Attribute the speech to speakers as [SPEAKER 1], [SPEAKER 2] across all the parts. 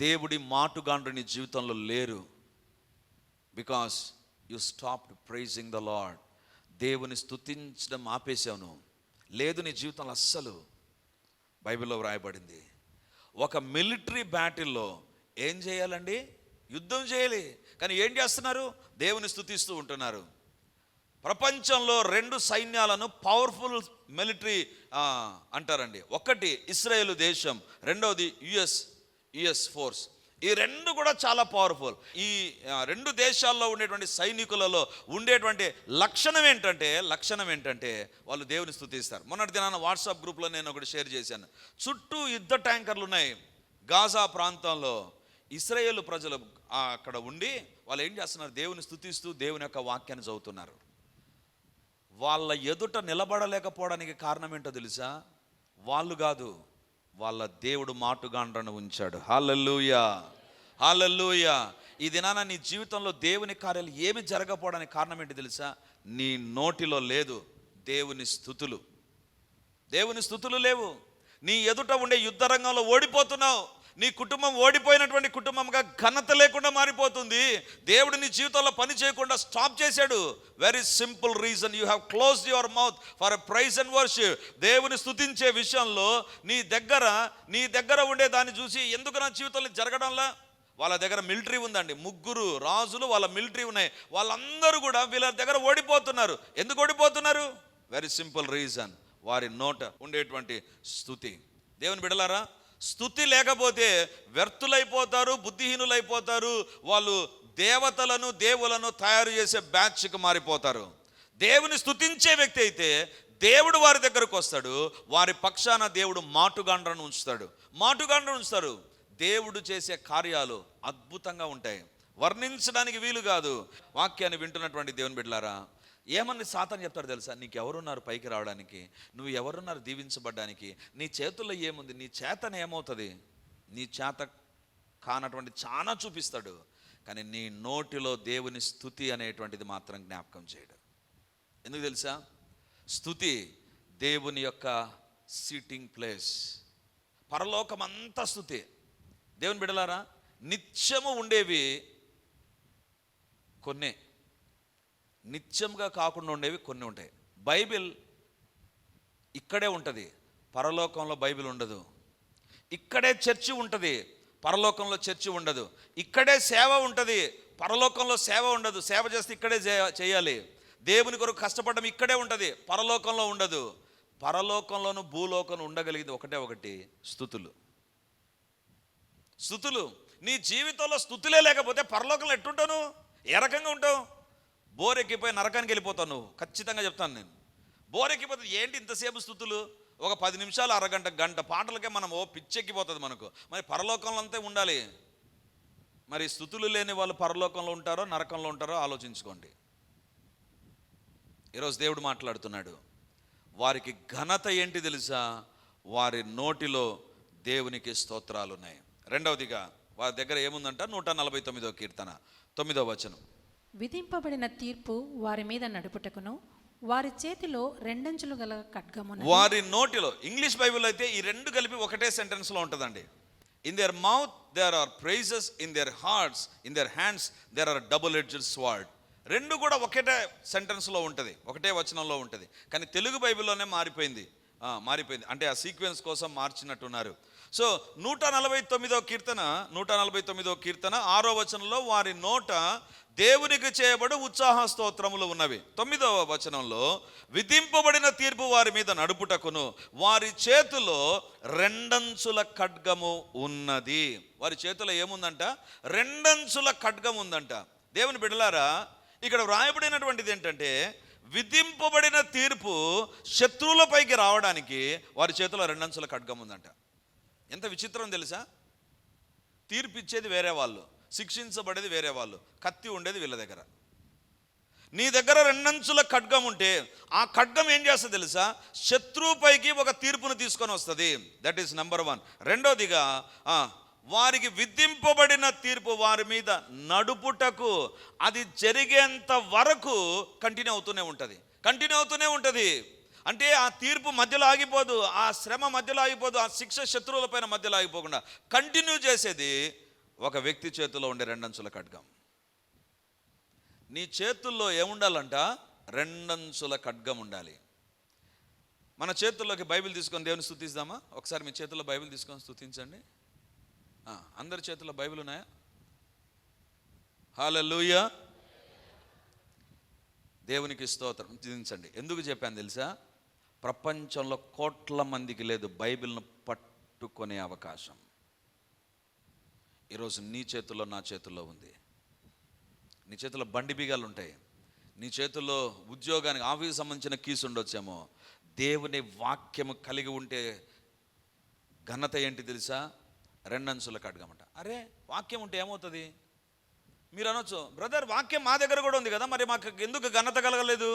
[SPEAKER 1] దేవుడి మాటుగాండ్రు నీ జీవితంలో లేరు. Because you stopped praising the Lord దేవుని స్థుతించడం ఆపేశావు లేదు నీ జీవితంలో అస్సలు. బైబిల్లో వ్రాయబడింది. ఒక మిలిటరీ బ్యాటిల్లో ఏం చేయాలండి? యుద్ధం చేయాలి. కానీ ఏం చేస్తున్నారు? దేవుని స్థుతిస్తూ ఉంటున్నారు. ప్రపంచంలో రెండు సైన్యాలను పవర్ఫుల్ మిలిటరీ అంటారండి. ఒకటి ఇస్రాయేల్ దేశం రెండవది యుఎస్ యుఎస్ ఫోర్స్ ఈ రెండు కూడా చాలా పవర్ఫుల్ ఈ రెండు దేశాల్లో ఉండేటువంటి సైనికులలో ఉండేటువంటి లక్షణం ఏంటంటే లక్షణం ఏంటంటే వాళ్ళు దేవుని స్థుతిస్తారు. మొన్నటి దినాన వాట్సాప్ గ్రూప్లో నేను ఒకటి షేర్ చేశాను. చుట్టూ యుద్ధ ట్యాంకర్లు ఉన్నాయి. గాజా ప్రాంతంలో ఇస్రాయేల్ ప్రజలు అక్కడ ఉండి వాళ్ళు ఏం చేస్తున్నారు? దేవుని స్థుతిస్తూ దేవుని యొక్క వాక్యాన్ని చదువుతున్నారు. వాళ్ళ ఎదుట నిలబడలేకపోవడానికి కారణం ఏంటో తెలుసా? వాళ్ళు కాదు. వాళ్ళ దేవుడు మాటుగాండ్రను ఉంచాడు. హాలల్లుయా! హాలల్లుయా! ఈ దినాన నీ జీవితంలో దేవుని కార్యాలు ఏమి జరగకపోవడానికి కారణం ఏంటి తెలుసా? నీ నోటిలో లేదు దేవుని స్థుతులు. దేవుని స్థుతులు లేవు. నీ ఎదుట ఉండే యుద్ధ రంగంలో ఓడిపోతున్నావు. నీ కుటుంబం ఓడిపోయినటువంటి కుటుంబంగా ఘనత లేకుండా మారిపోతుంది. దేవుడు నీ జీవితంలో పని చేయకుండా స్టాప్ చేశాడు. Very simple reason you have close your mouth for a praise and worship దేవుని స్థుతించే విషయంలో నీ దగ్గర నీ దగ్గర ఉండే దాన్ని చూసి ఎందుకు నా జీవితంలో జరగడంలా? వాళ్ళ దగ్గర మిలిటరీ ఉందండి. ముగ్గురు రాజులు వాళ్ళ మిలిటరీ ఉన్నాయి. వాళ్ళందరూ కూడా వీళ్ళ దగ్గర ఓడిపోతున్నారు. ఎందుకు ఓడిపోతున్నారు? వెరీ సింపుల్ రీజన్ వారి నోట ఉండేటువంటి స్థుతి దేవుని బిడలారా స్థుతి లేకపోతే వ్యర్థులైపోతారు బుద్ధిహీనులైపోతారు వాళ్ళు దేవతలను దేవులను తయారు చేసే బ్యాచ్కి మారిపోతారు. దేవుని స్థుతించే వ్యక్తి అయితే దేవుడు వారి దగ్గరకు వస్తాడు వారి పక్షాన దేవుడు మాటుగాండ్రను ఉంచుతాడు. మాటుగాండ్రను ఉంచుతారు. దేవుడు చేసే కార్యాలు అద్భుతంగా ఉంటాయి. వర్ణించడానికి వీలు కాదు. వాక్యాన్ని వింటున్నటువంటి దేవుని బిడ్డలారా ఏమని సాతాను చెప్తాడు తెలుసా? నీకు ఎవరున్నారు పైకి రావడానికి? నువ్వు ఎవరున్నారు దీవించబడ్డానికి? నీ చేతుల్లో ఏముంది? నీ చేతన ఏమవుతుంది? నీ చేత కానటువంటి చాలా చూపిస్తాడు. కానీ నీ నోటిలో దేవుని స్థుతి అనేటువంటిది మాత్రం జ్ఞాపకం చేయడు. ఎందుకు తెలుసా? స్థుతి దేవుని యొక్క సీటింగ్ ప్లేస్ పరలోకమంతా స్థుతి. దేవుని బిడలారా నిత్యము ఉండేవి కొన్నే. నిత్యంగా కాకుండా ఉండేవి కొన్ని ఉంటాయి. బైబిల్ ఇక్కడే ఉంటుంది. పరలోకంలో బైబిల్ ఉండదు. ఇక్కడే చర్చి ఉంటుంది. పరలోకంలో చర్చి ఉండదు. ఇక్కడే సేవ ఉంటుంది. పరలోకంలో సేవ ఉండదు. సేవ చేస్తే ఇక్కడే చేయ- చేయాలి. దేవుని కొరకు కష్టపడడం ఇక్కడే ఉంటుంది. పరలోకంలో ఉండదు. పరలోకంలోను భూలోకం ఉండగలిగింది ఒకటే ఒకటి స్థుతులు. స్థుతులు. నీ జీవితంలో స్థుతులే లేకపోతే పరలోకంలో ఎట్టుంటావు ఏ రకంగా ఉంటావు? బోరెక్కిపోయి నరకానికి వెళ్ళిపోతావు నువ్వు. ఖచ్చితంగా చెప్తాను నేను. బోరెక్కిపోతే ఏంటి ఇంతసేపు స్థుతులు? ఒక పది నిమిషాలు అరగంట గంట పాటలకే మనం ఓ పిచ్చెక్కిపోతుంది మనకు. మరి పరలోకంలో అంతే ఉండాలి. మరి స్థుతులు లేని వాళ్ళు పరలోకంలో ఉంటారో నరకంలో ఉంటారో ఆలోచించుకోండి. ఈరోజు దేవుడు మాట్లాడుతున్నాడు. వారికి ఘనత ఏంటి తెలుసా? వారి నోటిలో దేవునికి స్తోత్రాలు ఉన్నాయి రెండవదిగా వారి దగ్గర ఏముందంట? నూట నలభై తొమ్మిదో కీర్తన. తొమ్మిదో వచనం.
[SPEAKER 2] విధింపబడిన తీర్పు వారి మీద నడుపుటకును వారి చేతిలో రెండంచులు గల ఖడ్గమున
[SPEAKER 1] వారి నోటిలో ఇంగ్లీష్ బైబిల్ అయితే ఈ రెండు కలిపి ఒకటే సెంటెన్స్లో ఉంటుందండి. In their mouth there are praises in their hearts in their hands there are double edged sword రెండు కూడా ఒకటే సెంటెన్స్లో ఉంటుంది ఒకటే వచనంలో ఉంటుంది. కానీ తెలుగు బైబిల్లోనే మారిపోయింది. మారిపోయింది. అంటే ఆ సీక్వెన్స్ కోసం మార్చినట్టున్నారు. సో నూట నలభై తొమ్మిదో కీర్తన నూట నలభై తొమ్మిదో కీర్తన ఆరో వచనంలో వారి నోట దేవునికి చేయబడి ఉత్సాహ స్తోత్రములు ఉన్నవి. తొమ్మిదవ వచనంలో విధింపబడిన తీర్పు వారి మీద నడుపుటకును వారి చేతిలో రెండంచుల ఖడ్గము ఉన్నది. వారి చేతిలో ఏముందంట? రెండంచుల ఖడ్గం ఉందంట. దేవుని బిడలారా ఇక్కడ వ్రాయబడినటువంటిది ఏంటంటే విధింపబడిన తీర్పు శత్రువులపైకి రావడానికి వారి చేతిలో రెండంచుల ఖడ్గం ఉందంట. ఎంత విచిత్రం తెలుసా? తీర్పు ఇచ్చేది వేరే వాళ్ళు శిక్షించబడేది వేరే వాళ్ళు కత్తి ఉండేది వీళ్ళ దగ్గర. నీ దగ్గర రెండంచుల ఖడ్గం ఉంటే ఆ ఖడ్గం ఏం చేస్తుంది తెలుసా? శత్రువుపైకి ఒక తీర్పును తీసుకొని వస్తుంది. దట్ ఈస్ నెంబర్ వన్ రెండోదిగా వారికి విధింపబడిన తీర్పు వారి మీద నడుపుటకు అది జరిగేంత వరకు కంటిన్యూ అవుతూనే ఉంటుంది. కంటిన్యూ అవుతూనే ఉంటుంది. అంటే ఆ తీర్పు మధ్యలో ఆగిపోదు ఆ శ్రమ మధ్యలో ఆగిపోదు ఆ శిక్ష శత్రువుల పైన మధ్యలో ఆగిపోకుండా కంటిన్యూ చేసేది ఒక వ్యక్తి చేతిలో ఉండే రెండంచుల ఖడ్గం. నీ చేతుల్లో ఏముండాలంట? రెండంచుల ఖడ్గం ఉండాలి. మన చేతుల్లోకి బైబిల్ తీసుకొని దేవుని స్థుతిస్తామా? ఒకసారి మీ చేతుల్లో బైబిల్ తీసుకొని స్థుతించండి. అందరి చేతిలో బైబిల్ ఉన్నాయా? లూయ దేవునికి స్తోత్రం. దించండి ఎందుకు చెప్పాను తెలుసా? ప్రపంచంలో కోట్ల మందికి లేదు బైబిల్ను పట్టుకునే అవకాశం. ఈరోజు నీ చేతుల్లో నా చేతుల్లో ఉంది. నీ చేతిలో బండి బీగాలు ఉంటాయి. నీ చేతుల్లో ఉద్యోగానికి ఆఫీస్ సంబంధించిన కీస్ ఉండొచ్చేమో. దేవుని వాక్యము కలిగి ఉంటే ఘనత ఏంటి తెలుసా? రెండంచుల అడగమంట అరే వాక్యం ఉంటే ఏమవుతుంది? మీరు అనొచ్చు బ్రదర్ వాక్యం మా దగ్గర కూడా ఉంది కదా మరి మాకు ఎందుకు ఘనత కలగలేదు?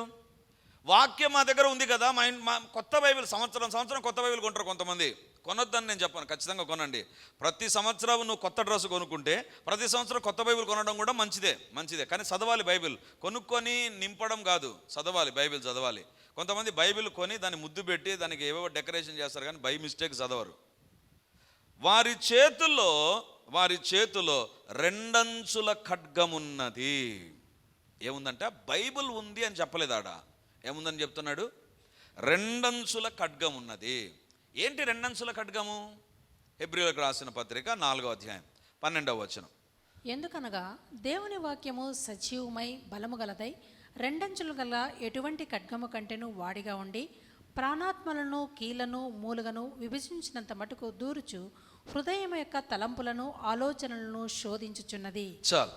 [SPEAKER 1] వాక్యం మా దగ్గర ఉంది కదా మా మా కొత్త బైబిల్ సంవత్సరం సంవత్సరం కొత్త బైబిల్ కొంటారు కొంతమంది. కొనొద్దని నేను చెప్పాను ఖచ్చితంగా కొనండి. ప్రతి సంవత్సరం నువ్వు కొత్త డ్రెస్ కొనుక్కుంటే ప్రతి సంవత్సరం కొత్త బైబిల్ కొనడం కూడా మంచిదే మంచిదే. కానీ చదవాలి బైబిల్. కొనుక్కొని నింపడం కాదు చదవాలి బైబిల్ చదవాలి. కొంతమంది బైబిల్ కొని దాన్ని ముద్దు పెట్టి దానికి ఏవేవో డెకరేషన్ చేస్తారు కానీ బై మిస్టేక్ చదవరు. వారి చేతుల్లో వారి చేతిలో రెండంచుల ఖడ్గమున్నది. ఏముందంట? బైబిల్ ఉంది అని చెప్పలేదు ఆడ ఏముందని చెప్తున్నాడు? రెండంచుల ఖడ్గం ఉన్నది ఏంటి రెండంచుల ఖడ్గము? హెబ్రిలకు రాసిన పత్రిక నాలుగో అధ్యాయం పన్నెండవ వచనం.
[SPEAKER 2] ఎందుకనగా దేవుని వాక్యము సజీవమై బలము గలదై రెండంచులు గల ఎటువంటి ఖడ్గము కంటేను వాడిగా ఉండి ప్రాణాత్మలను కీలను మూలుగను విభజించినంత మటుకు దూరుచు హృదయం యొక్క తలంపులను ఆలోచనలను శోధించుచున్నది.
[SPEAKER 1] చాలు.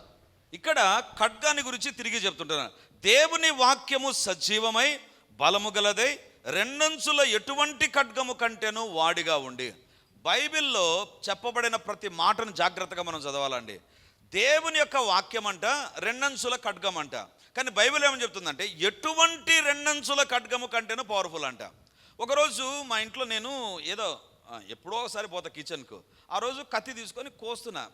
[SPEAKER 1] ఇక్కడ ఖడ్గాని గురించి తిరిగి చెప్తుంటాను. దేవుని వాక్యము సజీవమై బలము గలదై రెండంచుల ఎటువంటి ఖడ్గము కంటేను వాడిగా ఉండి బైబిల్లో చెప్పబడిన ప్రతి మాటను జాగ్రత్తగా మనం చదవాలండి. దేవుని యొక్క వాక్యం అంట రెండంచుల ఖడ్గం అంట కానీ బైబిల్ ఏమని చెప్తుందంటే ఎటువంటి రెండంచుల ఖడ్గము కంటేనూ పవర్ఫుల్ అంట. ఒకరోజు మా ఇంట్లో నేను ఏదో ఎప్పుడో ఒకసారి పోతా కిచెన్కు. ఆ రోజు కత్తి తీసుకొని కోస్తున్నా.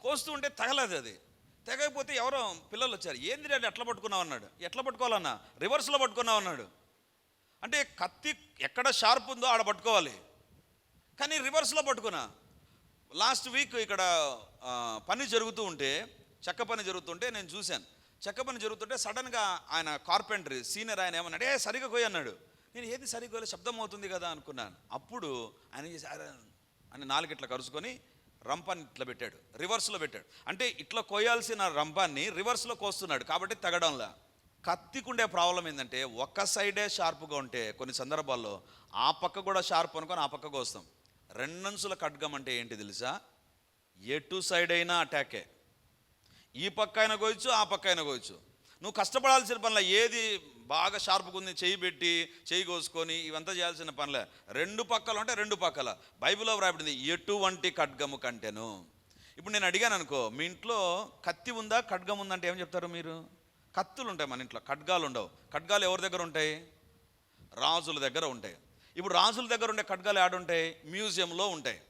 [SPEAKER 1] కోస్తూ ఉంటే తగలేదు అది. తెగకపోతే ఎవరో పిల్లలు వచ్చారు. ఏంది డాడీ ఎట్లా పట్టుకున్నావు? అన్నాడు. ఎట్లా పట్టుకోవాలన్నా? రివర్స్లో పట్టుకున్నావు? అన్నాడు. అంటే కత్తి ఎక్కడ షార్ప్ ఉందో ఆడ పట్టుకోవాలి. కానీ రివర్స్లో పట్టుకున్నా. లాస్ట్ వీక్ ఇక్కడ పని జరుగుతూ ఉంటే చెక్క పని జరుగుతుంటే నేను చూశాను. చెక్క పని జరుగుతుంటే సడన్గా ఆయన కార్పెంటరీ సీనియర్ ఆయన ఏమన్నాడు ఏ సరిగా పోయి అన్నాడు నేను ఏది సరిగ్గా శబ్దం అవుతుంది కదా అనుకున్నాను. అప్పుడు ఆయన చేసి, అని నాలుగు కరుచుకొని రంపాన్ని ఇట్లా పెట్టాడు. రివర్స్లో పెట్టాడు. అంటే ఇట్లా కోయాల్సిన రంపాన్ని రివర్స్లో కోస్తున్నాడు కాబట్టి తగడంలా. కత్తికుండే ప్రాబ్లం ఏంటంటే ఒక సైడే షార్ప్గా ఉంటే కొన్ని సందర్భాల్లో ఆ పక్క కూడా షార్ప్ అనుకొని ఆ పక్క కోస్తాం రెండంచుల ఖడ్గం అంటే ఏంటి తెలుసా? ఎటు సైడ్ అయినా అటాకే ఈ పక్క అయినా కోయచ్చు ఆ పక్క అయినా కోయచ్చు నువ్వు కష్టపడాల్సిన పనిలో ఏది బాగా షార్ప్గా ఉంది చేయి పెట్టి చేయి కోసుకొని ఇవంతా చేయాల్సిన పనులే. రెండు పక్కలు అంటే రెండు పక్కల. బైబిల్లో వ్రాయబడింది ఎటువంటి ఖడ్గము కంటేను? ఇప్పుడు నేను అడిగాను అనుకో మీ ఇంట్లో కత్తి ఉందా ఖడ్గం ఉందంటే ఏం చెప్తారు మీరు? కత్తులు ఉంటాయి మన ఇంట్లో ఖడ్గాలు ఉండవు. ఖడ్గాలు ఎవరి దగ్గర ఉంటాయి? రాజుల దగ్గర ఉంటాయి. ఇప్పుడు రాజుల దగ్గర ఉండే ఖడ్గాలు ఆడుంటాయి మ్యూజియంలో ఉంటాయి.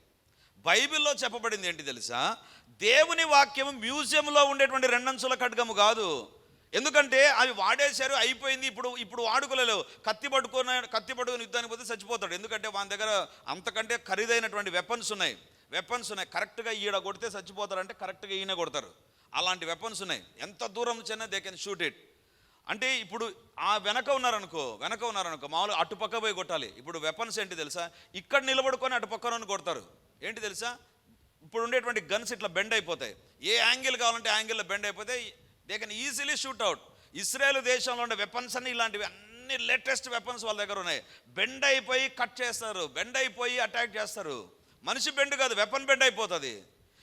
[SPEAKER 1] బైబిల్లో చెప్పబడింది ఏంటి తెలుసా? దేవుని వాక్యం మ్యూజియంలో ఉండేటువంటి రెండంచుల ఖడ్గము కాదు. ఎందుకంటే అవి వాడేశారు అయిపోయింది. ఇప్పుడు ఇప్పుడు వాడుకోలేవు కత్తి పట్టుకున్న కత్తి పట్టుకుని యుద్ధానికి పోతే చచ్చిపోతాడు. ఎందుకంటే వాని దగ్గర అంతకంటే ఖరీదైనటువంటి వెపన్స్ ఉన్నాయి. వెపన్స్ ఉన్నాయి. కరెక్ట్గా ఈడ కొడితే చచ్చిపోతారంటే కరెక్ట్గా ఈయన కొడతారు. అలాంటి వెపన్స్ ఉన్నాయి. ఎంత దూరం చిన్న దే కెన్ షూట్ ఇట్ అంటే ఇప్పుడు ఆ వెనక ఉన్నారనుకో వెనక ఉన్నారనుకో మామూలుగా అటుపక్క పోయి కొట్టాలి. ఇప్పుడు వెపన్స్ ఏంటి తెలుసా? ఇక్కడ నిలబడుకొని అటుపక్కన కొడతారు. ఏంటి తెలుసా? ఇప్పుడు ఉండేటువంటి గన్స్ ఇట్లా బెండ్ అయిపోతాయి. ఏ యాంగిల్ కావాలంటే యాంగిల్లో బెండ్ అయిపోతే they can easily shoot out Israel దేశంలో ఉండే వెపన్స్ అన్ని ఇలాంటివి అన్ని లేటెస్ట్ వెపన్స్ వాళ్ళ దగ్గర ఉన్నాయి. బెండ్ అయిపోయి కట్ చేస్తారు. బెండ్ అయిపోయి అటాక్ చేస్తారు. మనిషి బెండ్ కాదు వెపన్ బెండ్ అయిపోతుంది.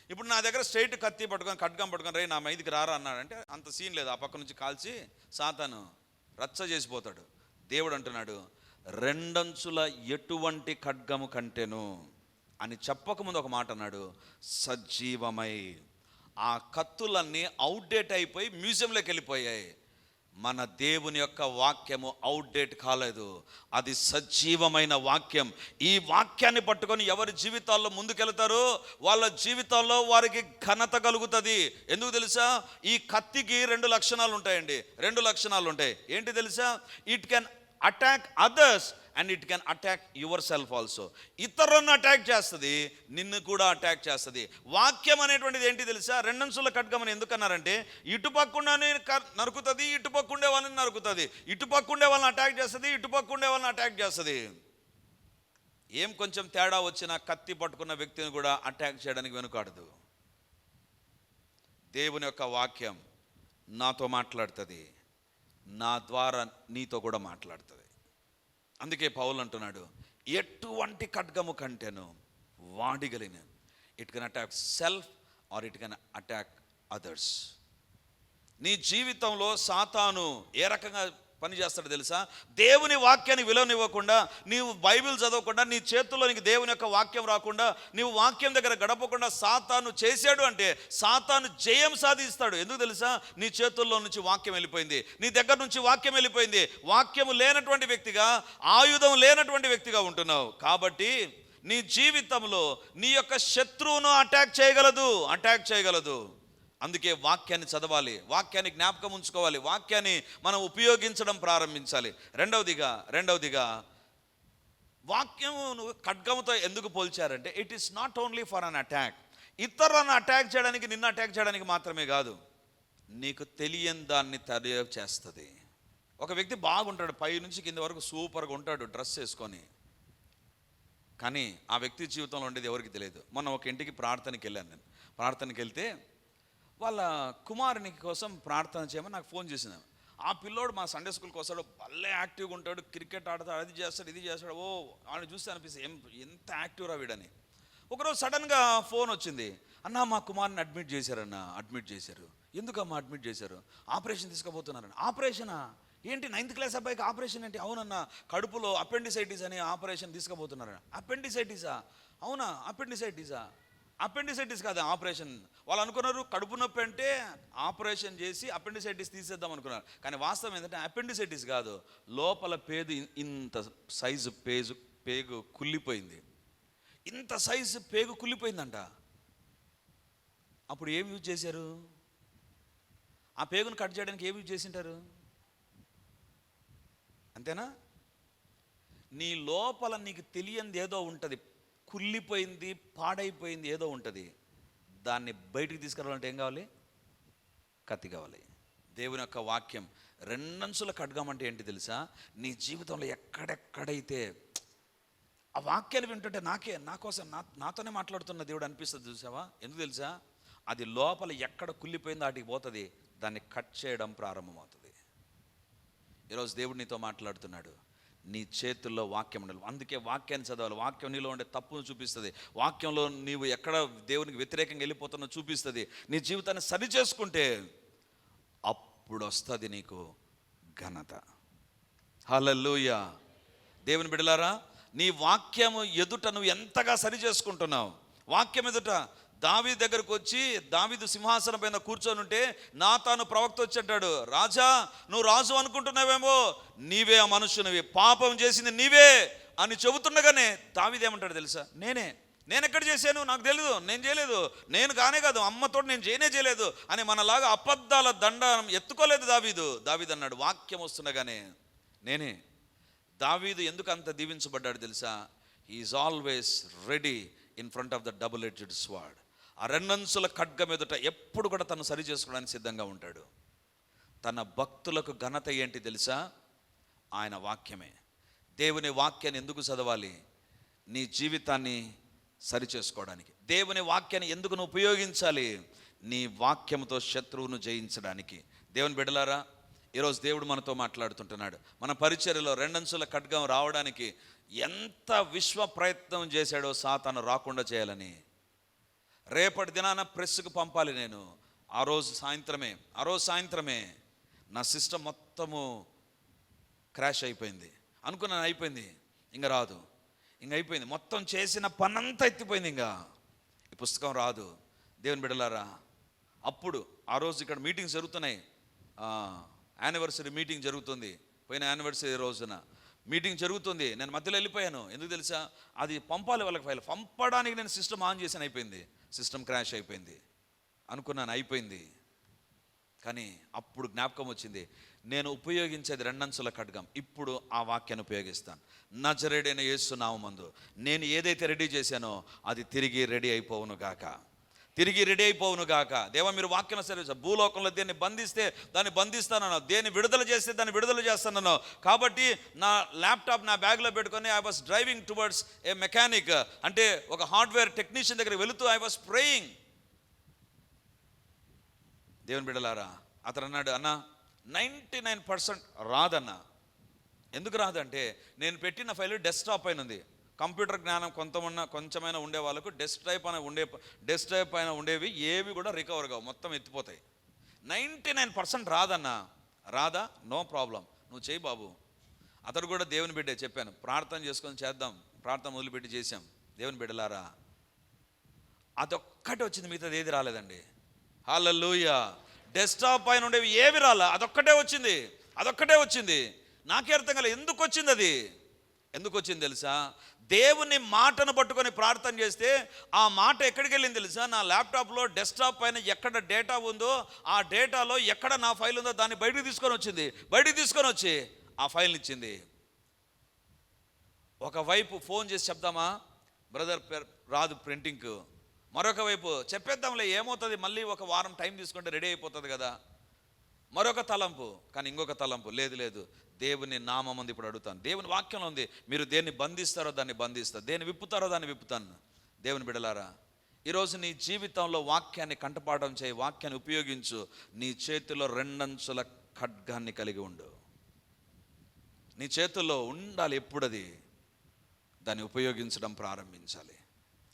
[SPEAKER 1] ఇప్పుడు నా దగ్గర స్ట్రైట్ కత్తి పట్టుకొని ఖడ్గం పట్టుకొని రే నా మైదికి రారా అన్నాడంటే అంత సీన్ లేదు. ఆ పక్క నుంచి కాల్చి సాతాను రచ్చ చేసిపోతాడు. దేవుడు అంటున్నాడు రెండంచుల ఎటువంటి ఖడ్గము కంటేను? అని చెప్పకముందు ఒక మాట అన్నాడు సజీవమై ఆ కత్తులన్నీ అవుట్డేట్ అయిపోయి మ్యూజియంలోకి వెళ్ళిపోయాయి. మన దేవుని యొక్క వాక్యము అవుట్డేట్ కాలేదు. అది సజీవమైన వాక్యం. ఈ వాక్యాన్ని పట్టుకొని ఎవరి జీవితాల్లో ముందుకెళ్తారో? వాళ్ళ జీవితాల్లో వారికి ఘనత కలుగుతుంది. ఎందుకు తెలుసా? ఈ కత్తికి రెండు లక్షణాలు ఉంటాయండి. రెండు లక్షణాలు ఉంటాయి. ఏంటి తెలుసా? It can attack others and it can attack yourself also ఇతరులను అటాక్ చేస్తుంది నిన్ను కూడా అటాక్ చేస్తుంది. వాక్యం అనేటువంటిది ఏంటి తెలుసా? రెండంచుల ఖడ్గమని ఎందుకన్నారంటే ఇటుపక్కుండానే నరుకుతుంది ఇటుపక్కుండే వాళ్ళని నరుకుతుంది. ఇటుపక్కుండే వాళ్ళని అటాక్ చేస్తుంది ఇటుపక్కుండే వాళ్ళని అటాక్ చేస్తుంది. ఏం కొంచెం తేడా వచ్చినా కత్తి పట్టుకున్న వ్యక్తిని కూడా అటాక్ చేయడానికి వెనుకాడదు. దేవుని యొక్క వాక్యం నాతో మాట్లాడుతుంది. నా ద్వారా నీతో కూడా మాట్లాడుతుంది. అందుకే పౌలు అంటున్నాడు ఎటువంటి ఖడ్గము కంటేను వాడిగలిగిన it can attack self or it can attack others నీ జీవితంలో సాతాను ఏ రకంగా పని చేస్తాడు తెలుసా? దేవుని వాక్యాన్ని విలువనివ్వకుండా నీవు బైబిల్ చదవకుండా నీ చేతుల్లో నీకు దేవుని యొక్క వాక్యం రాకుండా నీవు వాక్యం దగ్గర గడపకుండా సాతాను చేశాడు అంటే సాతాను జయం సాధిస్తాడు. ఎందుకు తెలుసా? నీ చేతుల్లో నుంచి వాక్యం వెళ్ళిపోయింది. నీ దగ్గర నుంచి వాక్యం వెళ్ళిపోయింది. వాక్యము లేనటువంటి వ్యక్తిగా ఆయుధం లేనటువంటి వ్యక్తిగా ఉంటున్నావు. కాబట్టి నీ జీవితంలో నీ యొక్క శత్రువును అటాక్ చేయగలదు. అటాక్ చేయగలదు. అందుకే వాక్యాన్ని చదవాలి వాక్యాన్ని జ్ఞాపకం ఉంచుకోవాలి వాక్యాన్ని మనం ఉపయోగించడం ప్రారంభించాలి. రెండవదిగా రెండవదిగా వాక్యమును ఖడ్గముతో ఎందుకు పోల్చారంటే it is not only for an attack ఇతరులను అటాక్ చేయడానికి నిన్ను అటాక్ చేయడానికి మాత్రమే కాదు నీకు తెలియని దాన్ని తెలియచేస్తుంది ఒక వ్యక్తి బాగుంటాడు పై నుంచి కింద వరకు సూపర్గా ఉంటాడు డ్రెస్ వేసుకొని. కానీ ఆ వ్యక్తి జీవితంలో ఉండేది ఎవరికి తెలియదు. మొన్న ఒక ఇంటికి ప్రార్థనకి వెళ్ళాను నేను. ప్రార్థనకి వెళ్తే వాళ్ళ కుమారుని కోసం ప్రార్థన చేయమని నాకు ఫోన్ చేసింది ఆ పిల్లోడు మా సండే స్కూల్కి వస్తాడు భలే యాక్టివ్గా ఉంటాడు క్రికెట్ ఆడతాడు అది చేస్తాడు ఇది చేస్తాడు. ఓ ఆయన చూస్తే అనిపిస్తుంది ఏం ఎంత యాక్టివ్ రా వీడని. ఒకరోజు సడన్గా ఫోన్ వచ్చింది. అన్న మా కుమార్ని అడ్మిట్ చేశారన్న అడ్మిట్ చేశారు. ఎందుకమ్మా అడ్మిట్ చేశారు? ఆపరేషన్ తీసుకుపోతున్నారని. ఆపరేషనా ఏంటి నైన్త్ క్లాస్ అబ్బాయికి ఆపరేషన్ ఏంటి? అవునన్న కడుపులో అపెండిసైటిస్ అని ఆపరేషన్ తీసుకుపోతున్నారన్న అపెండిసైటిసా అవునా అపెండిసైటిసా అపెండిసైటిస్ కాదు ఆపరేషన్. వాళ్ళు అనుకున్నారు కడుపు నొప్పి అంటే ఆపరేషన్ చేసి అపెండిసైటిస్ తీసేద్దాం అనుకున్నారు. కానీ వాస్తవం ఏంటంటే అపెండిసైటిస్ కాదు లోపల పేదు ఇంత సైజు పేజు పేగు కుళ్ళిపోయింది. ఇంత సైజు పేగు కుళ్ళిపోయిందంట. అప్పుడు ఏం యూజ్ చేశారు? ఆ పేగును కట్ చేయడానికి ఏం యూజ్ చేసింటారు? అంతేనా? నీ లోపల నీకు తెలియంది ఏదో ఉంటుంది కుళ్ళిపోయింది పాడైపోయింది ఏదో ఉంటుంది. దాన్ని బయటికి తీసుకురావాలంటే ఏం కావాలి? కత్తి కావాలి. దేవుని యొక్క వాక్యం రెండంచుల ఖడ్గం అంటే ఏంటి తెలుసా? నీ జీవితంలో ఎక్కడెక్కడైతే ఆ వాక్యాలు వింటుంటే నాకే నా కోసం నా నాతోనే మాట్లాడుతున్న దేవుడు అనిపిస్తుంది చూసావా? ఎందుకు తెలుసా? అది లోపల ఎక్కడ కుళ్ళిపోయిందో వాటికి పోతుంది. దాన్ని కట్ చేయడం ప్రారంభమవుతుంది. ఈరోజు దేవుడు నీతో మాట్లాడుతున్నాడు. నీ చేతుల్లో వాక్యం ఉండాలి. అందుకే వాక్యాన్ని చదవాలి. వాక్యం నీలో ఉండే తప్పును చూపిస్తుంది. వాక్యంలో నీవు ఎక్కడ దేవునికి వ్యతిరేకంగా వెళ్ళిపోతున్నా చూపిస్తుంది. నీ జీవితాన్ని సరి చేసుకుంటే అప్పుడు వస్తుంది నీకు ఘనత. హల్లెలూయా. దేవుని బిడలారా నీ వాక్యము ఎదుట నువ్వు ఎంతగా సరి చేసుకుంటున్నావు? వాక్యం ఎదుట దావీ దగ్గరకు వచ్చి దావీదు సింహాసనం పైన కూర్చొని ఉంటే నా తాను ప్రవక్త వచ్చి అంటాడు రాజా నువ్వు రాజు అనుకుంటున్నావేమో? నీవే ఆ మనుషునివి. పాపం చేసింది నీవే అని చెబుతుండగానే దావీదేమంటాడు తెలుసా? నేనే. నేను ఎక్కడ చేశాను? నాకు తెలియదు నేను చేయలేదు. నేను కానే కాదు. అమ్మతో నేను చేయనే చేయలేదు అని మనలాగా అబద్ధాల దండ ఎత్తుకోలేదు దావీదు. దావీదు అన్నాడు వాక్యం వస్తుండగానే నేనే. దావీదు ఎందుకు అంత దీవించబడ్డాడు తెలుసా? Is always ready in front of the double edged sword. ఆ రెండంచుల ఖడ్గం ఎదుట ఎప్పుడు కూడా తను సరి చేసుకోవడానికి సిద్ధంగా ఉంటాడు. తన భక్తులకు ఘనత ఏంటి తెలుసా? ఆయన వాక్యమే. దేవుని వాక్యాన్ని ఎందుకు చదవాలి? నీ జీవితాన్ని సరి చేసుకోవడానికి. దేవుని వాక్యాన్ని ఎందుకు నువ్వు ఉపయోగించాలి? నీ వాక్యంతో శత్రువును జయించడానికి. దేవుని బిడలారా ఈరోజు దేవుడు మనతో మాట్లాడుతుంటున్నాడు. మన పరిచర్యలో రెండంచుల ఖడ్గం రావడానికి ఎంత విశ్వ ప్రయత్నం చేశాడో సాతాను రాకుండా చేయాలని రేపటి దినాన ప్రెస్కు పంపాలి నేను. ఆ రోజు సాయంత్రమే ఆ రోజు సాయంత్రమే నా సిస్టమ్ మొత్తము క్రాష్ అయిపోయింది. అనుకున్నాను అయిపోయింది. ఇంకా రాదు. ఇంక అయిపోయింది. మొత్తం చేసిన పనంతా ఎత్తిపోయింది ఇంకా ఈ పుస్తకం రాదు. దేవుని బిడలారా అప్పుడు ఆ రోజు ఇక్కడ మీటింగ్స్ జరుగుతున్నాయి. యానివర్సరీ మీటింగ్ జరుగుతుంది. పోయిన యానివర్సరీ రోజున మీటింగ్ జరుగుతుంది. నేను మధ్యలో వెళ్ళిపోయాను. ఎందుకు తెలుసా? అది పంపాలి వాళ్ళకి ఫైల్. పంపడానికి నేను సిస్టమ్ ఆన్ చేసిన అయిపోయింది. సిస్టమ్ క్రాష్ అయిపోయింది. అనుకున్నాను అయిపోయింది. కానీ అప్పుడు జ్ఞాపకం వచ్చింది. నేను ఉపయోగించేది రెండంచుల ఖడ్గం. ఇప్పుడు ఆ వాక్యాన్ని ఉపయోగిస్తాను. నజరేడైన యేసునామందు నేను ఏదైతే రెడీ చేశానో అది తిరిగి రెడీ అయిపోవును గాక. తిరిగి రెడీ అయిపోవును గాక. దేవ మీరు వాక్యం సరే భూలోకంలో దేన్ని బంధిస్తే దాన్ని బంధిస్తానన్నా దేన్ని విడుదల చేస్తే దాన్ని విడుదల చేస్తానన్నా కాబట్టి నా ల్యాప్టాప్ నా బ్యాగ్లో పెట్టుకొని I was driving towards a mechanic అంటే ఒక హార్డ్వేర్ టెక్నీషియన్ దగ్గర వెళుతూ ఐ వాస్ ప్రేయింగ్ దేవుని బిడలారా అతను అన్నాడు అన్న నైంటీ నైన్ పర్సెంట్ రాదన్న. ఎందుకు రాదంటే నేను పెట్టిన ఫైల్ డెస్క్టాప్ పైన ఉంది కంప్యూటర్ జ్ఞానం కొంతమన్నా కొంచెమైనా ఉండే వాళ్ళకు డెస్క్టాప్ అయినా ఉండే డెస్క్టాప్ అయినా ఉండేవి ఏవి కూడా రికవర్ కావు. మొత్తం ఎత్తిపోతాయి. నైంటీ నైన్ పర్సెంట్ రాదన్నా. రాదా? No problem. నువ్వు చేయి బాబు. అతడు కూడా దేవుని బిడ్డే చెప్పాను. ప్రార్థన చేసుకొని చేద్దాం. ప్రార్థన మొదలుపెట్టి చేశాం. దేవుని బిడ్డలారా. అదొక్కటి వచ్చింది. మిగతాది ఏది రాలేదండి. హాలూయ డెస్క్టాప్ పైన ఉండేవి ఏవి రాలా? అదొక్కటే వచ్చింది. అదొక్కటే వచ్చింది. నాకే అర్థం కాలేదు ఎందుకు వచ్చింది అది? ఎందుకు వచ్చింది తెలుసా? దేవుని మాటను పట్టుకొని ప్రార్థన చేస్తే ఆ మాట ఎక్కడికి వెళ్ళింది తెలుసా? నా ల్యాప్టాప్లో డెస్క్టాప్ పైన ఎక్కడ డేటా ఉందో ఆ డేటాలో ఎక్కడ నా ఫైల్ ఉందో దాన్ని బయటికి తీసుకొని వచ్చింది. బయటికి తీసుకొని వచ్చి ఆ ఫైల్ని ఇచ్చింది. ఒకవైపు ఫోన్ చేసి చెప్దామా? బ్రదర్ రాదు ప్రింటింగ్కు మరొక వైపు చెప్పేద్దాంలే ఏమవుతుంది? మళ్ళీ ఒక వారం టైం తీసుకుంటే రెడీ అయిపోతుంది కదా. మరొక తలంపు కానీ ఇంకొక తలంపు. లేదు లేదు. దేవుని నామం ఉంది ఇప్పుడు అడుగుతాను. దేవుని వాక్యంలో ఉంది మీరు దేన్ని బంధిస్తారో దాన్ని బంధిస్తారు. దేన్ని విప్పుతారో దాన్ని విప్పుతాను. దేవుని బిడలారా ఈరోజు నీ జీవితంలో వాక్యాన్ని కంటపాఠం చేయి వాక్యాన్ని ఉపయోగించు. నీ చేతిలో రెండంచుల ఖడ్గాన్ని కలిగి ఉండు. నీ చేతుల్లో ఉండాలి ఎప్పుడది? దాన్ని ఉపయోగించడం ప్రారంభించాలి.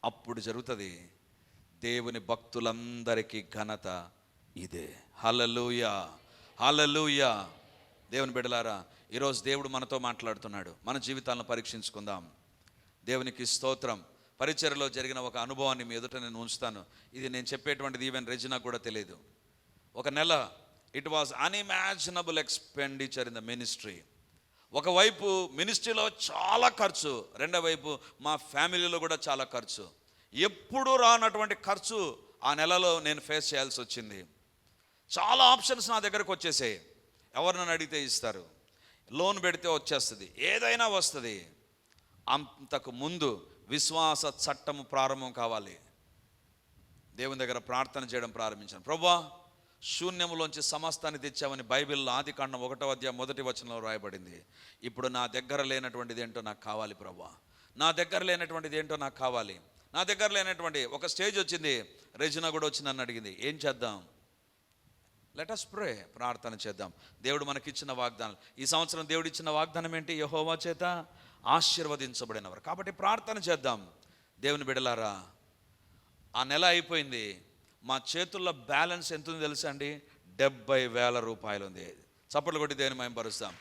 [SPEAKER 1] అప్పుడు జరుగుతుంది దేవుని భక్తులందరికీ ఘనత ఇదే. హలలుయా హలలుయ దేవుని బిడలారా ఈరోజు దేవుడు మనతో మాట్లాడుతున్నాడు. మన జీవితాలను పరీక్షించుకుందాం. దేవునికి స్తోత్రం. పరిచయలో జరిగిన ఒక అనుభవాన్ని మీ ఎదుట నేను ఉంచుతాను. ఇది నేను చెప్పేటువంటిది ఈవెన్ రెజినా కూడా తెలియదు. ఒక నెల it was unimaginable expenditure in the ministry ఒకవైపు మినిస్ట్రీలో చాలా ఖర్చు రెండో వైపు మా ఫ్యామిలీలో కూడా చాలా ఖర్చు. ఎప్పుడు రానటువంటి ఖర్చు ఆ నెలలో నేను ఫేస్ చేయాల్సి వచ్చింది. చాలా ఆప్షన్స్ నా దగ్గరకు వచ్చేసాయి. ఎవరినైనా అడిగితే ఇస్తారు. లోన్ పెడితే వచ్చేస్తుంది. ఏదైనా వస్తుంది. అంతకు ముందు విశ్వాస చట్టము ప్రారంభం కావాలి. దేవుని దగ్గర ప్రార్థన చేయడం ప్రారంభించాను. ప్రభా శూన్యములోంచి సమస్తాన్ని తెచ్చామని బైబిల్లో ఆది కాండం ఒకటో అధ్యాయం మొదటి వచనంలో రాయబడింది. ఇప్పుడు నా దగ్గర లేనటువంటిది ఏంటో నాకు కావాలి ప్రభా. నా దగ్గర లేనటువంటిది ఏంటో నాకు కావాలి. నా దగ్గర లేనటువంటి ఒక స్టేజ్ వచ్చింది. రెజినా కూడా వచ్చి నన్ను అడిగింది. ఏం చేద్దాం? లెట్ అస్ ప్రే ప్రార్థన చేద్దాం. దేవుడు మనకిచ్చిన వాగ్దానం ఈ సంవత్సరం దేవుడు ఇచ్చిన వాగ్దానం ఏంటి? యహోవా చేత ఆశీర్వదించబడినవారు. కాబట్టి ప్రార్థన చేద్దాం. దేవుని బిడలారా ఆ నెల అయిపోయింది. మా చేతుల్లో బ్యాలెన్స్ ఎంత ఉంది తెలుసా అండి? డెబ్బై వేల రూపాయలు ఉంది. చప్పట్లు కొట్టి దేవుని మేము పరుస్తాం.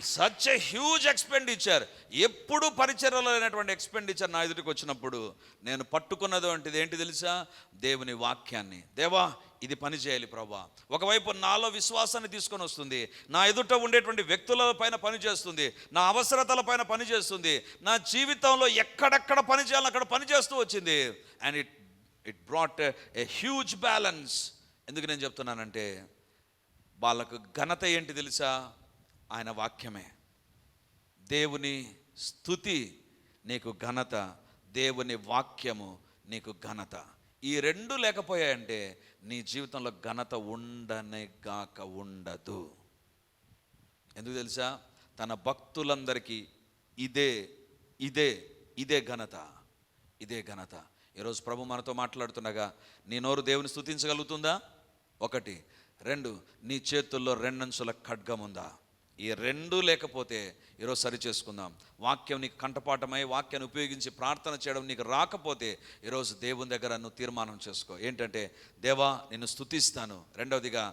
[SPEAKER 1] Such a huge expenditure. ఎప్పుడు పరిచర్యలో లేనటువంటి ఎక్స్పెండిచర్ నా ఎదుటికి వచ్చినప్పుడు నేను పట్టుకున్నది వంటిది ఏంటి తెలుసా? దేవుని వాక్యాన్ని. దేవా ఇది పని చేయాలి ప్రభా. ఒకవైపు నాలో విశ్వాసాన్ని తీసుకొని వస్తుంది. నా ఎదుట ఉండేటువంటి వ్యక్తుల పైన పనిచేస్తుంది నా అవసరతల పైన పనిచేస్తుంది నా జీవితంలో ఎక్కడెక్కడ పని అక్కడ పని చేస్తూ వచ్చింది. And it it brought a huge balance ఎందుకు నేను చెప్తున్నానంటే వాళ్ళకు ఘనత ఏంటి తెలుసా? ఆయన వాక్యమే. దేవుని స్థుతి నీకు ఘనత దేవుని వాక్యము నీకు ఘనత. ఈ రెండు లేకపోయాయంటే నీ జీవితంలో ఘనత ఉండనే గాక ఉండదు. ఎందుకు తెలుసా? తన భక్తులందరికీ ఇదే ఇదే ఇదే ఘనత ఇదే ఘనత. ఈరోజు ప్రభు మనతో మాట్లాడుతుండగా నీ నోరు దేవుని స్థుతించగలుగుతుందా ఒకటి. రెండు. నీ చేతుల్లో రెండంచుల ఖడ్గం ఉందా ఈ రెండు లేకపోతే ఈరోజు సరి చేసుకుందాం. వాక్యం నీకు కంటపాఠమై వాక్యాన్ని ఉపయోగించి ప్రార్థన చేయడం నీకు రాకపోతే ఈరోజు దేవుని దగ్గర నువ్వు తీర్మానం చేసుకో. ఏంటంటే దేవా నేను స్థుతిస్తాను రెండవదిగా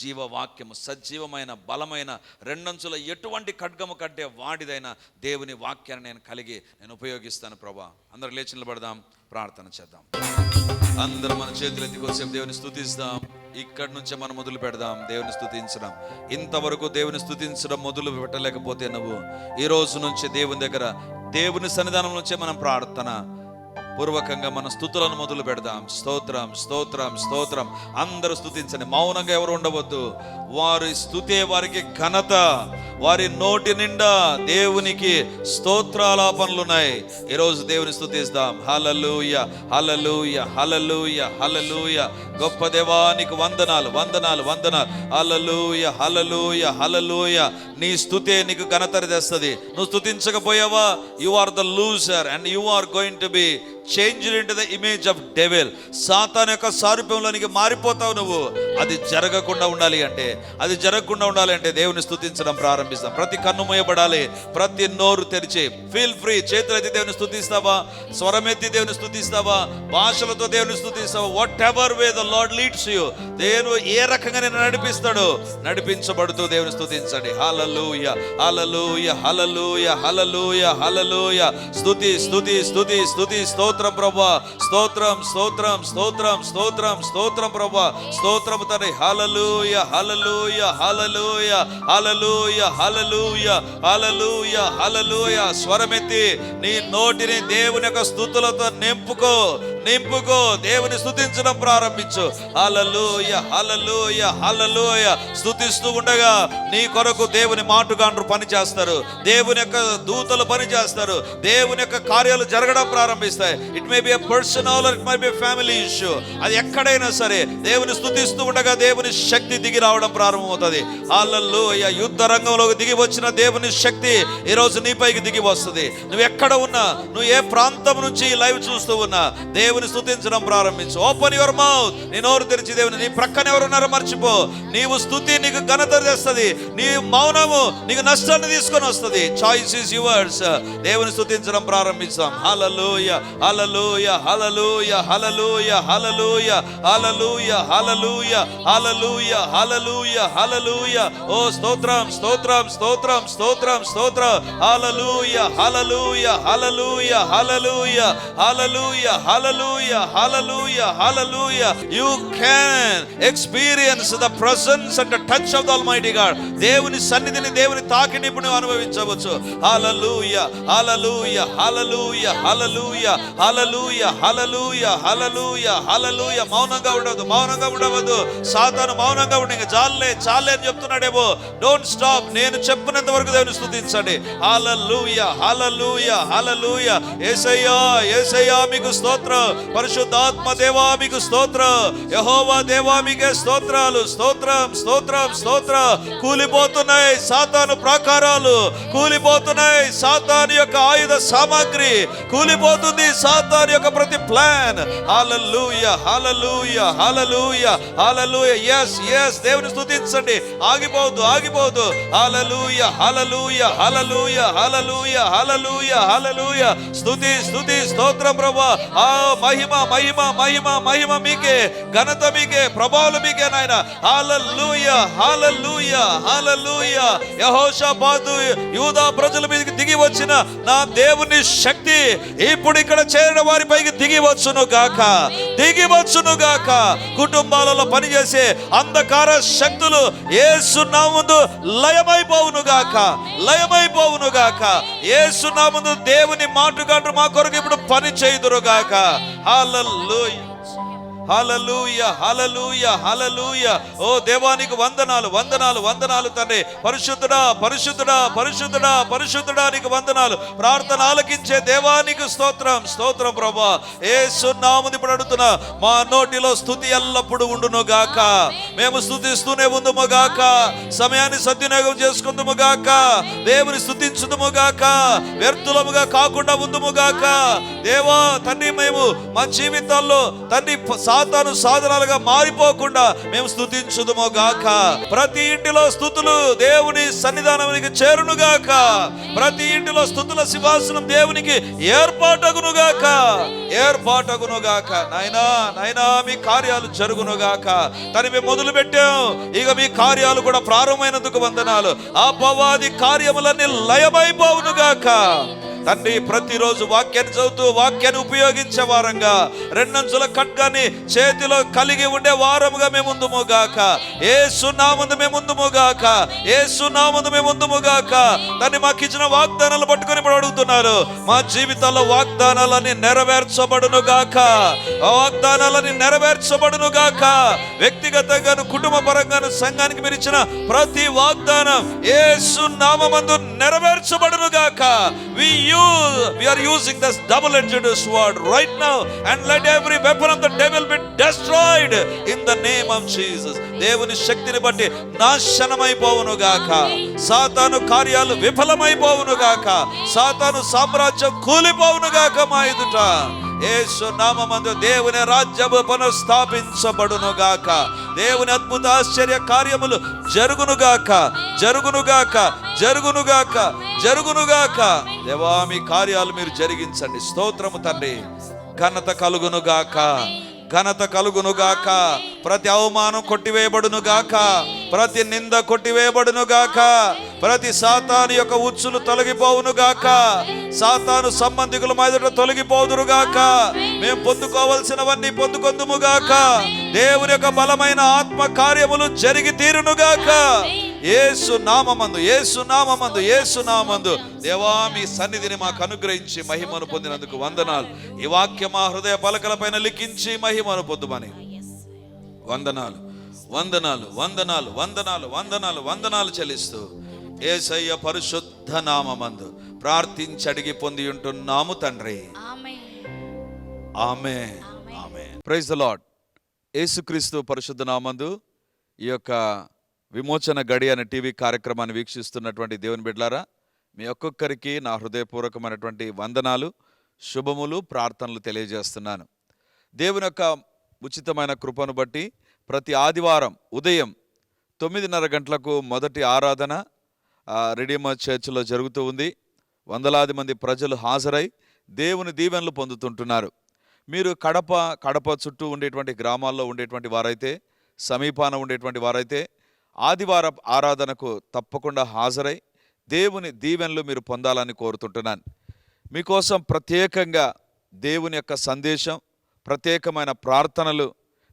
[SPEAKER 1] జీవవాక్యము సజీవమైన బలమైన రెండంచుల ఎటువంటి ఖడ్గము కంటే వాడిదైన దేవుని వాక్యాన్ని నేను కలిగి నేను ఉపయోగిస్తాను ప్రభా. అందరు లేచి నిలబడదాం ప్రార్థన చేద్దాం. అందరూ మన చేతులు ఎత్తుకొచ్చాం దేవుని స్థుతిస్తాం ఇక్కడి నుంచే మనం మొదలు పెడదాం. దేవుని స్థుతించడం ఇంతవరకు దేవుని స్థుతించడం మొదలు పెట్టలేకపోతే నువ్వు. ఈ రోజు నుంచి దేవుని దగ్గర దేవుని సన్నిధానం నుంచే మనం ప్రార్థన. పూర్వకంగా మన స్థుతులను మొదలు పెడదాం. స్తోత్రం స్తోత్రం స్తోత్రం. అందరూ స్థుతించండి మౌనంగా ఎవరు ఉండవద్దు. వారి స్థుతే వారికి ఘనత వారి నోటి నిండా దేవునికి స్తోత్రాలాపనలు ఉన్నాయి ఈరోజు దేవుని స్థుతిస్తాం హలలుయ హలలుయ హలలుయ హలలుయ గొప్ప దేవానికి వందనాలు వందనాలు వందనాలు. హలలుయ హలలుయ హలలుయ నీ స్థుతే నీకు ఘనత తెస్తుంది. నువ్వు స్థుతించకపోయావా you are the loser and you are going to be change in the image of devil Satan యొక్క సారూప్యంలోనికి మారిపోతావు నువ్వు. అది జరగకుండా ఉండాలి అంటే అది జరగకుండా ఉండాలి అంటే దేవుని స్థుతించడం ప్రారంభిస్తాం. ప్రతి కన్ను మూయబడాలి ప్రతి నోరు తెరిచి. ఫీల్ ఫ్రీ చేతులెత్తి దేవుని స్థుతిస్తావా స్వరమెత్తి దేవుని స్థుతిస్తావా భాషలతో దేవుని స్థుతిస్తావా whatever way the Lord leads you దేవుడు ఏ రకంగా నేను నడిపిస్తాడు నడిపించబడుతూ దేవుని స్థుతించండి హలలుయ హలలుయ హలలుయ హలలుయ హలలుయ స్తుతి స్థుతి స్థుతి స్థుతి స్తోత్రం. ప్రభా. స్తోత్రం స్తోత్రం స్తోత్రం స్తోత్రం స్తోత్రం ప్రభా. స్తోత్రం తండ్రి హలలుయ హలలుయ హలలుయ హలలుయ హలలుయ హలలుయ హలలుయ స్వరమెత్తి నీ నోటిని దేవుని యొక్క స్థుతులతో నింపుకో నింపుకో. దేవుని స్థుతించడం ప్రారంభించు. హల్లెలూయ హల్లెలూయ హల్లెలూయ. స్థుతిస్తూ ఉండగా నీ కొరకు దేవుని మాటుగాండ్రు పని చేస్తారు. దేవుని యొక్క దూతలు పని చేస్తారు. దేవుని యొక్క కార్యాలు జరగడం ప్రారంభిస్తాయి. It may be a personal it may be family issue అది ఎక్కడైనా సరే దేవుని స్థుతిస్తూ ఉండగా దేవుని శక్తి దిగి రావడం ప్రారంభమవుతుంది. హల్లెలూయ యుద్ధ రంగంలోకి దిగి వచ్చిన దేవుని శక్తి ఈ రోజు నీపైకి దిగి వస్తుంది. నువ్వు ఎక్కడ ఉన్నా నువ్వు ఏ ప్రాంతం నుంచి లైవ్ చూస్తూ ఉన్నా దేవుని స్థుతించడం ప్రారంభించు. ఓపెన్ యువర్ మౌత్ నీ నోరు తెరిచి దేవుని నీ ప్రక్కన ఎవరున్నారో మర్చిపో. నీవు స్థుతి నీకు ఘనత తెస్తుంది. నీ మౌనము నీకు నష్టాన్ని తీసుకొని వస్తుంది. చాయిస్ ఇస్ యువర్స్ దేవుని స్థుతించడం ప్రారంభిస్తాం. హల్లెలూయ హలలోయ హలలోయ హలలోయ హలలోయ హలలోయ హలలోయ హలలోయ హలలోయ హలలోయ ఓ స్తోత్రం స్తోత్రం స్తోత్రం స్తోత్రం స్తోత్ర హలలోయ హలలోయ హలలోయ హలలోయ హలలోయ హలలోయ హలలోయ హలలోయ you can experience the presence and touch of the almighty God దేవుని సన్నిధిని దేవుని తాకిని ఇప్పుడు నువ్వు అనుభవించవచ్చు హలలోయ హలలోయ హలలోయ హల్లెలూయ హల్లెలూయ హల్లెలూయ హల్లెలూయ హల్లెలూయ. మౌనంగా ఉండవద్దు మౌనంగా ఉండవద్దు. సాతాను మౌనంగా ఉండి ఇంకా చాలే చాలే అని చెప్తున్నాడేమో. డోంట్ స్టాప్ నేను చెప్పినంత వరకు దేవుని స్థుతించండి. హల్లెలూయ హల్లెలూయ హల్లెలూయ. ఏసయ్యా ఏసయ్యా మీకు స్తోత్రం. పరిశుద్ధాత్మ దేవా మీకు స్తోత్రం. యహోవా దేవా మీకే స్తోత్రాలు. స్తోత్రం స్తోత్రం స్తోత్ర. కూలిపోతున్నాయి సాతాను ప్రాకారాలు. కూలిపోతున్నాయి సాతాను యొక్క ఆయుధ సామాగ్రి. కూలిపోతుంది సాతాన్ యొక్క ప్రతి plan. Hallelujah hallelujah hallelujah hallelujah yes yes దేవుని స్థుతించండి ఆగిపోదు ఆగిపోదు హాలూయ హాలూయ హాలూయ హాలూయ హాలూయ హాలూయ స్థుతి స్థుతి స్తోత్రం ప్రభా. ఆ మహిమ మహిమ మహిమ మహిమ మీకే ఘనత మీకే ప్రభావాలు మీకే నాయన. హాలూయ హాలూయ హాలూయ యహోషాపాతు యూదా ప్రజల మీదకి దిగి వచ్చిన నా దేవుని శక్తి ఇప్పుడు ఇక్కడ చేరిన వారిపైకి దిగి వచ్చును గాక. దిగి వచ్చును గాక. కుటుంబాలలో పనిచేసే అంధకార శక్తులు ఏసునాముందు లయమైపోవును గాక. లయమైపోవును గాక. ఏసునాముందు దేవుని మాటుగాండ్రు మా కొరకు ఇప్పుడు పని చేయుదురు గాక. హల్లెలూయా హలలుయ హలలుయ హలలుయ ఓ దేవానికి వందనాలు వందనాలు వందనాలు తండ్రి. పరిశుద్ధుడా పరిశుద్ధుడా పరిశుద్ధుడా పరిశుద్ధుడా నీకు వందనాలు. ప్రార్థన ఆలకించే దేవానికి స్తోత్రం స్తోత్రం ప్రభా. ఏ సున్నాముది ఇప్పుడు అడుగుతున్నా మా నోటిలో స్థుతి ఎల్లప్పుడూ ఉండును గాక మేము స్థుతిస్తూనే ఉందుము గాక సమయాన్ని సద్వినియోగం చేసుకుందుము గాక దేవుని స్థుతించుదుము గాక వ్యర్థులముగా కాకుండా ఉందుము గాక దేవా తండ్రి మేము మా జీవితాల్లో తండ్రి సాతాను సాధనాలుగా మారిపోకుండా మేము స్థుతించుదుమో గాక ప్రతి ఇంటిలో స్థుతులు దేవుని సన్నిధానానికి చేరును గాక ప్రతి ఇంటిలో స్థుతుల సింహాసనం దేవునికి ఏర్పాటగును గాక ఏర్పాటగును గాక నాయనా నాయనా మీ కార్యాలు జరుగును గాక తని మేము మొదలు పెట్టాం ఇక మీ కార్యాలు కూడా ప్రారంభమైనందుకు వందనాలు. ఆ పవాది కార్యములన్నీ లయమైపోవును గాక తండ్రి ప్రతిరోజు వాక్యాన్ని చదువుతూ వాక్యాన్ని ఉపయోగించే వారంగా రెండంచుల ఖడ్గాన్ని చేతిలో కలిగి ఉండే వారముగా మేము ముందుముగాక ఏ సున్నామందు మేము ముందుముగాక ఏ సున్నామందు మేము ముందుముగాక దాన్ని మాకు ఇచ్చిన వాగ్దానాలు పట్టుకొని ఇప్పుడు అడుగుతున్నారు. మా జీవితాల్లో వాగ్దానాలని నెరవేర్చబడును గాక. వాగ్దానాలని నెరవేర్చబడును గాక. వ్యక్తిగతంగాను కుటుంబ పరంగాను సంఘానికి మీరు ఇచ్చిన ప్రతి వాగ్దానం ఏ సున్నామందు నెరవేర్చబడును గాక. We use we are using this double edged sword right now and let every weapon of the devil be destroyed in the name of Jesus దేవుని శక్తిని బట్టి నాశనమైపోవును గాక. సాతాను కార్యాలు విఫలమైపోవును గాక. సాతాను సామ్రాజ్యం కూలిపోవును గాక మా ఎదుట. యేసు నామమందు దేవుని రాజ్యము పునఃస్థాపించబడును గాక దేవుని అద్భుత ఆశ్చర్య కార్యములు జరుగునుగాక జరుగునుగాక జరుగును గాక జరుగును గాక దేవా మీ కార్యాలు మీరు జరిగించండి. స్తోత్రము తండ్రి. ఘనత కలుగును గాక ఘనత కలుగును గాక ప్రతి అవమానం కొట్టివేయబడును గాక ప్రతి నింద కొట్టివేయబడును గాక ప్రతి సాతాను యొక్క ఉచ్చులు తొలగిపోవును గాక సాతాను సంబంధికుల మీద తొలగిపోదురు గాక మేము పొందుకోవలసినవన్నీ పొందుకొందుము గాక దేవుని యొక్క బలమైన ఆత్మ కార్యములు జరిగి తీరును గాక ఏసు నామందు ఏసు నామందు ఏసు నామందు. దేవా మీ సన్నిధిని మాకు అనుగ్రహించి మహిమను పొందినందుకు వందనాలు. ఈ వాక్యం మా హృదయ పలకలపైన లిఖించి మహిమను పొందుమని. వందనాలు. వందనాలు వందనాలు వందనాలు వందనాలు వందనాలు చెల్లిస్తూ ఏసయ్య పరిశుద్ధ నామమందు ప్రార్థించి అడిగి పొంది ఉంటున్నాము తండ్రి. ఆమె ఆమె ప్రైజ్ ద లాడ్ యేసుక్రీస్తు పరిశుద్ధ నామందు ఈ యొక్క విమోచన గడి అనే టీవీ కార్యక్రమాన్ని వీక్షిస్తున్నటువంటి దేవుని బిడ్లారా మీ ఒక్కొక్కరికి నా హృదయపూర్వకమైనటువంటి వందనాలు శుభములు ప్రార్థనలు తెలియజేస్తున్నాను. దేవుని యొక్క ఉచితమైన కృపను బట్టి ప్రతి ఆదివారం ఉదయం తొమ్మిదిన్నర గంటలకు మొదటి ఆరాధన ఆ, రెడీమర్ చర్చిలో జరుగుతూ ఉంది. వందలాది మంది ప్రజలు హాజరై దేవుని దీవెనలు పొందుతుంటున్నారు. మీరు కడప కడప చుట్టూ ఉండేటువంటి గ్రామాల్లో ఉండేటువంటి వారైతే సమీపాన ఉండేటువంటి వారైతే ఆదివార ఆరాధనకు తప్పకుండా హాజరై దేవుని దీవెనలు మీరు పొందాలని కోరుతుంటున్నాను. మీకోసం ప్రత్యేకంగా దేవుని యొక్క సందేశం ప్రత్యేకమైన ప్రార్థనలు